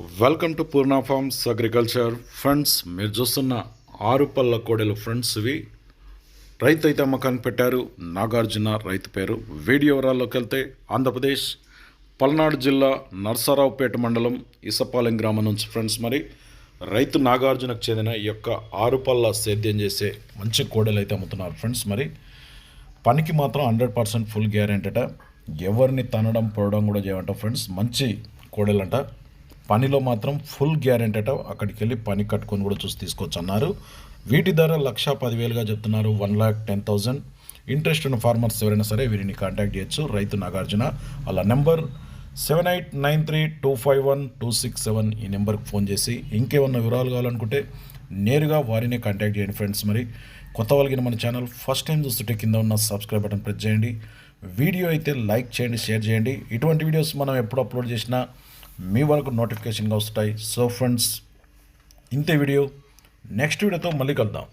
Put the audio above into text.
Welcome to Purna farms agriculture friends మీరు చూస్తున్న ఆరు పళ్ళ కోడెలు ఫ్రెండ్స్ ఇవి. రైతు అయితే అమ్మకాన్ని పెట్టారు. నాగార్జున రైతు పేరు. వీడియో వివరాల్లోకి వెళ్తే ఆంధ్రప్రదేశ్ పల్నాడు జిల్లా నర్సారావుపేట మండలం ఇసపాలెం గ్రామం నుంచి ఫ్రెండ్స్ మరి. రైతు నాగార్జునకు చెందిన ఈ యొక్క ఆరు పళ్ళ సేద్యం చేసే మంచి కోడలు అయితే అమ్ముతున్నారు ఫ్రెండ్స్ మరి. పనికి మాత్రం హండ్రెడ్ పర్సెంట్ ఫుల్ గ్యారెంటీ అట. ఎవరిని తనడం పొడడం కూడా చేయమంట ఫ్రెండ్స్ మంచి కోడలంట. పనిలో మాత్రం ఫుల్ గ్యారెంటీ అట. అక్కడికి వెళ్ళి పని కట్టుకొని కూడా చూసి తీసుకోవచ్చు అన్నారు వీటి ధర లక్ష పదివేలుగా చెప్తున్నారు. One lakh ten thousand interest ఉన్న ఫార్మర్స్ ఎవరైనా సరే వీరిని కాంటాక్ట్ చేయొచ్చు. రైతు నాగార్జున అలా number seven eight nine three two five one two six seven ఈ నెంబర్కి ఫోన్ చేసి ఇంకేమన్నా వివరాలు కావాలనుకుంటే నేరుగా వారినే కాంటాక్ట్ చేయండి ఫ్రెండ్స్. మరి కొత్త వాళ్ళకి మన ఛానల్ ఫస్ట్ టైం చూస్తుంటే కింద ఉన్న సబ్స్క్రైబ్ బటన్ ప్రెస్ చేయండి. వీడియో అయితే లైక్ చేయండి షేర్ చేయండి. ఇటువంటి వీడియోస్ మనం ఎప్పుడు అప్లోడ్ చేసినా మీ వరకు నోటిఫికేషన్గా వస్తాయి. సో ఫ్రెండ్స్ ఇంతే వీడియో నెక్స్ట్ వీడియోతో మళ్ళీ కలుద్దాం.